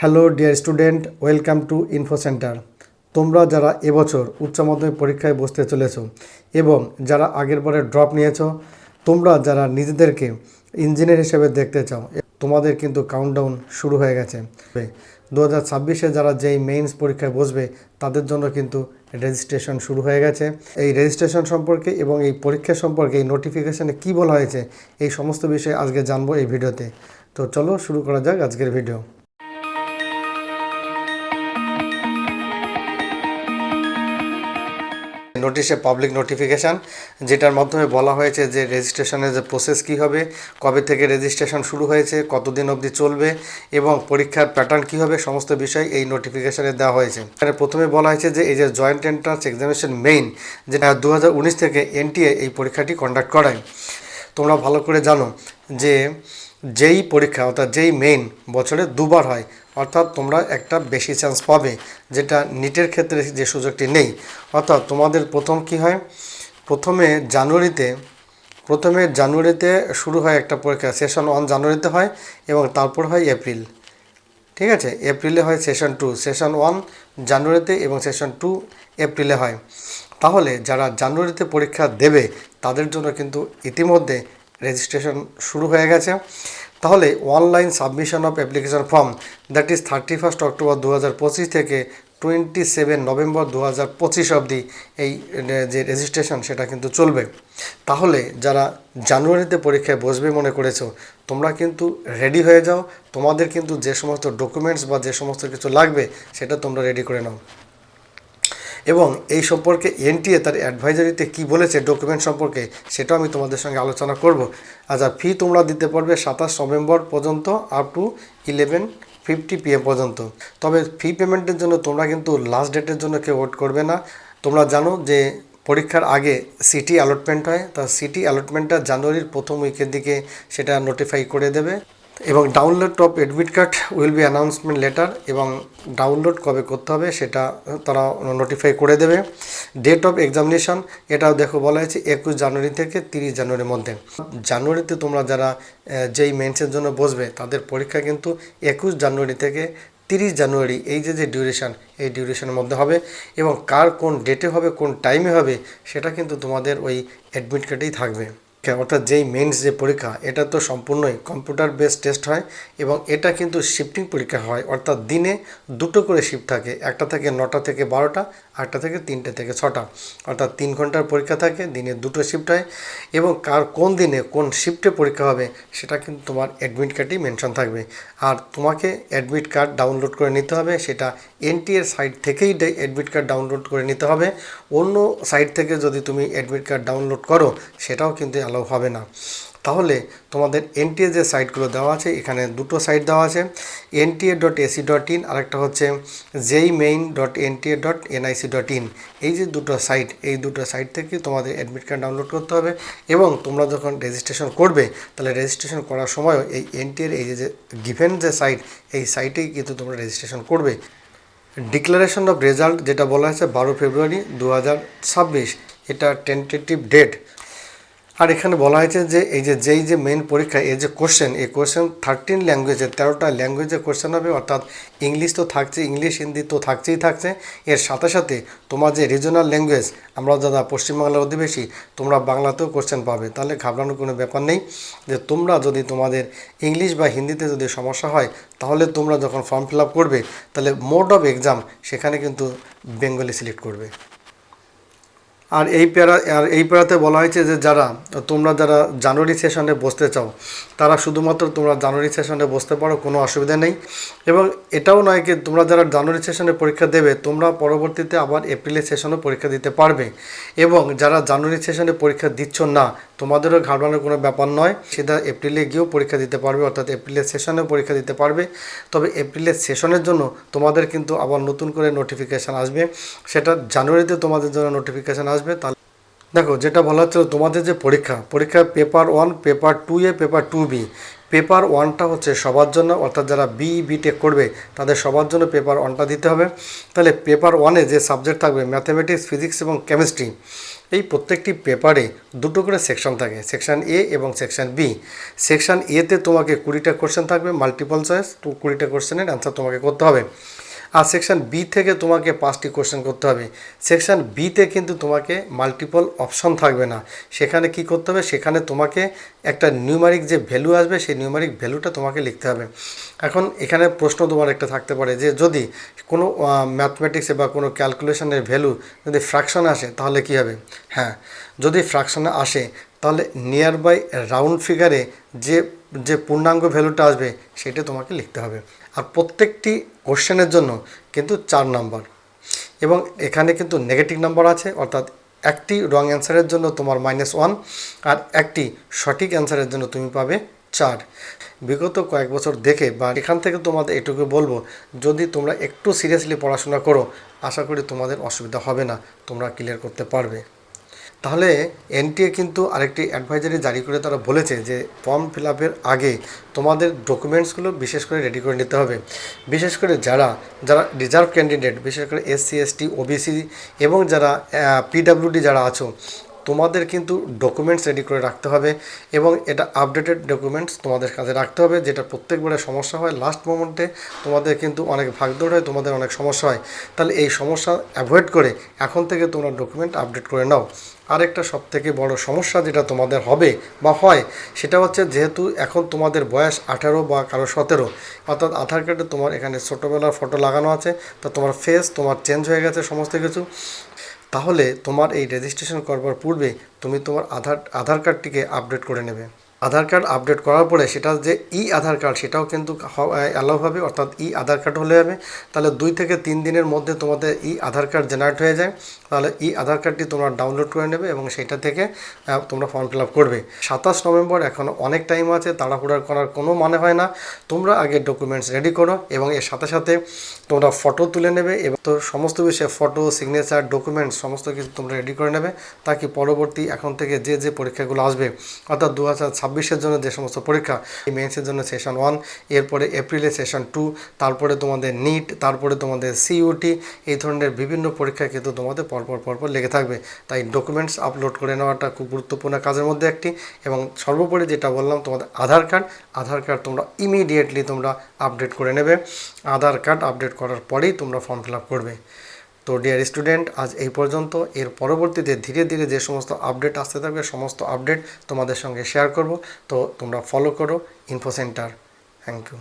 Hello dear student, welcome to info centre. তোমরা যারা এবছর উচ্চ মাধ্যমিক পরীক্ষায় বসতে চলেছো এবং যারা আগের বারে ড্রপ নিয়েছো, তোমরা যারা নিজেদেরকে ইঞ্জিনিয়ার হিসেবে দেখতে চাও তোমাদের কিন্তু কাউন্টডাউন শুরু হয়ে গেছে। দু হাজার ছাব্বিশে যারা যেই মেইনস পরীক্ষায় বসবে, তাদের জন্য কিন্তু রেজিস্ট্রেশন শুরু হয়ে গেছে। এই রেজিস্ট্রেশন সম্পর্কে এবং এই পরীক্ষা সম্পর্কে এই নোটিফিকেশানে কী বলা হয়েছে, এই সমস্ত বিষয়ে আজকে জানব এই ভিডিওতে। তো চলো শুরু করা যাক আজকের ভিডিও নোটিশে পাবলিক নোটিফিকেশান যেটার মাধ্যমে বলা হয়েছে যে রেজিস্ট্রেশনের যে প্রসেস কী হবে, কবে থেকে রেজিস্ট্রেশন শুরু হয়েছে, কতদিন অবধি চলবে এবং পরীক্ষার প্যাটার্ন কী হবে, সমস্ত বিষয় এই নোটিফিকেশানে দেওয়া হয়েছে। এখানে প্রথমে বলা হয়েছে যে এই যে জয়েন্ট এন্ট্রান্স এক্সামিনেশন মেইন যেটা দু হাজার উনিশ থেকে এনটিএ এই পরীক্ষাটি কন্ডাক্ট করায়। তোমরা ভালো করে জানো যে যেই পরীক্ষা, অর্থাৎ যেই মেইন বছরে দুবার হয়, অর্থাৎ তোমরা একটা বেশি চান্স পাবে, যেটা নিটের ক্ষেত্রে যে সুযোগটি নেই। অর্থাৎ তোমাদের প্রথম কি হয়? প্রথমে জানুয়ারিতে প্রথমে জানুয়ারিতে শুরু হয় একটা পরীক্ষা সেশন ওয়ান জানুয়ারিতে হয় এবং তারপর হয় এপ্রিল ঠিক আছে? এপ্রিলে হয় সেশন টু সেশন ওয়ান জানুয়ারিতে এবং সেশন টু এপ্রিলে হয়। তাহলে যারা জানুয়ারিতে পরীক্ষা দেবে, তাদের জন্য কিন্তু ইতিমধ্যে রেজিস্ট্রেশন শুরু হয়ে গেছে। তাহলে online submission of application form that is thirty first October দু হাজার পঁচিশ থেকে টোয়েন্টি সেভেন নভেম্বর দু হাজার পঁচিশ অবধি এই যে রেজিস্ট্রেশন সেটা কিন্তু চলবে। তাহলে যারা জানুয়ারিতে পরীক্ষায় বসবে মনে করেছ, তোমরা কিন্তু রেডি হয়ে যাও। তোমাদের কিন্তু যে সমস্ত ডকুমেন্টস বা যে সমস্ত কিছু লাগবে, সেটা তোমরা রেডি করে নাও। এবং এই সম্পর্কে এনটিএ তার অ্যাডভাইজারিতে কি বলেছে ডকুমেন্ট সম্পর্কে সেটাও আমি তোমাদের সঙ্গে আলোচনা করব। আচ্ছা ফি তোমরা দিতে পারবে সাতাশ নভেম্বর পর্যন্ত up to eleven fifty PM পর্যন্ত। তবে ফি পেমেন্টের জন্য তোমরা কিন্তু লাস্ট ডেটের জন্য কেউ ওয়েট করবে না। তোমরা জানো যে পরীক্ষার আগে সিটি অ্যালটমেন্ট হয়, তা সিটি অ্যালটমেন্টটা জানুয়ারির প্রথম উইকের দিকে সেটা নোটিফাই করে দেবে। এবং download of admit card will be announcement letter এবং ডাউনলোড কবে করতে হবে সেটা তারা নোটিফাই করে দেবে। ডেট অফ এক্সামিনেশন এটাও দেখো বলা হয়েছে একুশ জানুয়ারি থেকে তিরিশ জানুয়ারির মধ্যে। জানুয়ারিতে তোমরা যারা যেই মেন্সের জন্য বসবে তাদের পরীক্ষা কিন্তু একুশ জানুয়ারি থেকে তিরিশ জানুয়ারি এই যে যে ডিউরেশান এই ডিউরেশনের মধ্যে হবে এবং কার কোন ডেটে হবে কোন টাইমে হবে সেটা কিন্তু তোমাদের ওই অ্যাডমিট কার্ডেই থাকবে। অর্থাৎ যেই মেন্স যে পরীক্ষা, এটা তো সম্পূর্ণই কম্পিউটার বেস টেস্ট হয় এবং এটা কিন্তু শিফটিং পরীক্ষা হয়। অর্থাৎ দিনে দুটো করে শিফট থাকে, একটা থেকে নটা থেকে বারোটা আটটা থেকে তিনটে থেকে ছটা। অর্থাৎ তিন ঘণ্টার পরীক্ষা থাকে, দিনে দুটো শিফট হয় এবং কার কোন দিনে কোন শিফটে পরীক্ষা হবে সেটা কিন্তু তোমার অ্যাডমিট কার্ডেই মেনশন থাকবে। আর তোমাকে অ্যাডমিট কার্ড ডাউনলোড করে নিতে হবে, সেটা এনটিএর সাইট থেকেই অ্যাডমিট কার্ড ডাউনলোড করে নিতে হবে। অন্য সাইট থেকে যদি তুমি অ্যাডমিট কার্ড ডাউনলোড করো, সেটাও কিন্তু অ্যালাউ হবে না। তাহলে তোমাদের এনটিএ যে সাইটগুলো দেওয়া আছে, এখানে দুটো সাইট দেওয়া আছে NTA dot AC dot in আরেকটা হচ্ছে JEE main dot NTA dot NIC dot in এই যে দুটো সাইট এই দুটো সাইট থেকে তোমাদের অ্যাডমিট কার্ড ডাউনলোড করতে হবে এবং তোমরা যখন রেজিস্ট্রেশন করবে, তাহলে রেজিস্ট্রেশন করার সময়ও এই এনটিএর এই যে গিভেন যে সাইট এই সাইটেই কিন্তু তোমরা রেজিস্ট্রেশন করবে। ডিক্লারেশন অফ রেজাল্ট যেটা বলা হয়েছে, বারো ফেব্রুয়ারি দু হাজার ছাব্বিশ, এটা টেন্টেটিভ ডেট আর এখানে বলা হয়েছে যে এই যে যেই যে মেন পরীক্ষা, এই যে কোশ্চেন এই কোশ্চেন থার্টিন ল্যাঙ্গুয়েজে তেরোটা ল্যাঙ্গুয়েজে কোশ্চেন হবে, অর্থাৎ ইংলিশ তো থাকছে ইংলিশ হিন্দি তো থাকছেই থাকছে। এর সাথে সাথে তোমার যে রিজনাল ল্যাঙ্গুয়েজ আমরা যারা পশ্চিমবাংলার অধিবেশী তোমরা বাংলাতেও কোশ্চেন পাবে। তাহলে ঘাবড়ানোর কোনো ব্যাপার নেই। যে তোমরা যদি তোমাদের ইংলিশ বা হিন্দিতে যদি সমস্যা হয়, তাহলে তোমরা যখন ফর্ম ফিল আপ করবে, তাহলে মোড অফ এক্সাম সেখানে কিন্তু বেঙ্গলি সিলেক্ট করবে। আর এই প্যারা, আর এই প্যারাতে বলা হয়েছে যে যারা, তোমরা যারা জানুয়ারি সেশনে বসতে চাও, তারা শুধুমাত্র তোমরা জানুয়ারি সেশনে বসতে পারো, কোনো অসুবিধা নেই। এবং এটাও নয় কি, তোমরা যারা জানুয়ারি সেশনে পরীক্ষা দেবে, তোমরা পরবর্তীতে আবার এপ্রিলের সেশনে পরীক্ষা দিতে পারবে। এবং যারা জানুয়ারি সেশনে পরীক্ষা দিচ্ছ না, তোমাদেরও ঘাবড়ানোর কোনো ব্যাপার নয় সেটা এপ্রিলে গিয়েও পরীক্ষা দিতে পারবে, অর্থাৎ এপ্রিলের সেশনেও পরীক্ষা দিতে পারবে। তবে এপ্রিলের সেশনের জন্য তোমাদের কিন্তু আবার নতুন করে নোটিফিকেশান আসবে। সেটা জানুয়ারিতে তোমাদের জন্য নোটিফিকেশান আসবে তাহলে দেখো, যেটা বলা হচ্ছে তোমাদের যে পরীক্ষা পরীক্ষা paper one paper two A paper two B paper ওয়ানটা হচ্ছে সবার জন্য, অর্থাৎ যারা বি বি টেক করবে, তাদের সবার জন্য পেপার ওয়ানটা দিতে হবে। তাহলে পেপার ওয়ানে যে সাবজেক্ট থাকবে ম্যাথামেটিক্স ফিজিক্স এবং কেমিস্ট্রি এই প্রত্যেকটি পেপারে দুটো করে সেকশন থাকে সেকশন এ এবং সেকশন বি সেকশন এতে তোমাকে কুড়িটা কোশ্চেন থাকবে মাল্টিপল চয়েস কুড়িটা কোশ্চেনের অ্যান্সার তোমাকে করতে হবে। আর সেকশন বি থেকে তোমাকে পাঁচটি কোশ্চেন করতে হবে। সেকশন বিতে কিন্তু তোমাকে মাল্টিপল অপশন থাকবে না। সেখানে কি করতে হবে? সেখানে তোমাকে একটা নিউমারিক যে ভ্যালু আসবে, সেই নিউমারিক ভ্যালুটা তোমাকে লিখতে হবে। এখন এখানে প্রশ্ন তোমার একটা থাকতে পারে যে, যদি কোনো ম্যাথমেটিক্সে বা কোনো ক্যালকুলেশনের ভ্যালু যদি ফ্র্যাকশন আসে, তাহলে কি হবে? হ্যাঁ যদি ফ্র্যাকশনে আসে, তাহলে নিয়ার বাই রাউন্ড ফিগারে যে যে পূর্ণাঙ্গ ভ্যালুটা আসবে, সেটা তোমাকে লিখতে হবে। আর প্রত্যেকটি কোশ্চেনের জন্য কিন্তু চার নাম্বার। এবং এখানে কিন্তু নেগেটিভ নাম্বার আছে, অর্থাৎ একটি রং অ্যান্সারের জন্য তোমার মাইনাস ওয়ান আর একটি সঠিক অ্যান্সারের জন্য তুমি পাবে চার। বিগত কয়েক বছর দেখে বা এখান থেকে তোমাদের এটুকু বলব, যদি তোমরা একটু সিরিয়াসলি পড়াশোনা করো, আশা করি তোমাদের অসুবিধা হবে না, তোমরা ক্লিয়ার করতে পারবে। তাহলে এনটিএ কিন্তু আরেকটি অ্যাডভাইজারি জারি করে তারা বলেছে যে ফর্ম ফিল আপের আগে তোমাদের ডকুমেন্টসগুলো বিশেষ করে রেডি করে নিতে হবে। বিশেষ করে যারা যারা রিজার্ভ ক্যান্ডিডেট বিশেষ করে এসসি এসটি ওবিসি এবং যারা পিডাব্লিউডি যারা আছো তোমাদের কিন্তু ডকুমেন্টস রেডি করে রাখতে হবে এবং এটা আপডেটেড ডকুমেন্টস তোমাদের কাছে রাখতে হবে, যেটা প্রত্যেকবারে সমস্যা হয়। লাস্ট মোমেন্টে তোমাদের কিন্তু অনেক ভাগদৌড় হয়, তোমাদের অনেক সমস্যা হয়। তাহলে এই সমস্যা অ্যাভয়েড করে এখন থেকে তোমরা ডকুমেন্ট আপডেট করে নাও। আরেকটা সব থেকে বড় সমস্যা যেটা তোমাদের হবে বা হয়, সেটা হচ্ছে যেহেতু এখন তোমাদের বয়স আঠারো বা কারও সতেরো, অর্থাৎ আধার কার্ডে তোমার এখানে ছোটোবেলার ফটো লাগানো আছে, তা তোমার ফেস তোমার চেঞ্জ হয়ে গেছে সমস্ত কিছু। তাহলে তোমার এই রেজিস্ট্রেশন করবার পূর্বে তুমি তোমার আধার আধার কার্ডটিকে আপডেট করে নেবে। আধার কার্ড আপডেট করার পরে সেটা যে ই আধার কার্ড সেটাও কিন্তু অ্যালাউ হবে, অর্থাৎ ই আধার কার্ড হলে যাবে। তাহলে দুই থেকে তিন দিনের মধ্যে তোমাদের ই আধার কার্ড জেনারেট হয়ে যায়। তাহলে ই আধার কার্ডটি তোমরা ডাউনলোড করে নেবে এবং সেটা থেকে তোমরা ফর্ম ফিল আপ করবে। সাতাশ নভেম্বর এখন অনেক টাইম আছে, তাড়াহুড়া করার কোনো মানে হয় না। তোমরা আগে ডকুমেন্টস রেডি করো এবং এর সাথে সাথে তোমরা ফটো তুলে নেবে এবং তো সমস্ত বিষয়ে ফটো সিগনেচার ডকুমেন্টস সমস্ত কিছু তোমরা রেডি করে নেবে। তাকে পরবর্তী এখন থেকে যে যে পরীক্ষাগুলো আসবে, অর্থাৎ দু হাজার ছাব্বিশের জন্য যে সমস্ত পরীক্ষা মেন্সের জন্য সেশন ওয়ান এরপরে এপ্রিলে সেশন টু তারপরে তোমাদের নিট তারপরে তোমাদের সিইউটি এই ধরনের বিভিন্ন পরীক্ষা কিন্তু তোমাদের পরপর পরপর লেগে থাকবে। তাই ডকুমেন্টস আপলোড করে নেওয়াটা খুব গুরুত্বপূর্ণ কাজের মধ্যে একটি এবং সর্বোপরি যেটা বললাম, তোমাদের আধার কার্ড আধার কার্ড তোমরা ইমিডিয়েটলি তোমরা আপডেট করে নেবে। আধার কার্ড আপডেট করার পরেই তোমরা ফর্ম ফিল আপ করবে। তো ডিয়ার স্টুডেন্ট আজ এই পর্যন্ত। এর পরবর্তীতে ধীরে ধীরে যে সমস্ত আপডেট আসতে থাকবে, সমস্ত আপডেট তোমাদের সঙ্গে শেয়ার করব। তো তোমরা ফলো করো ইনফো সেন্টার থ্যাংক ইউ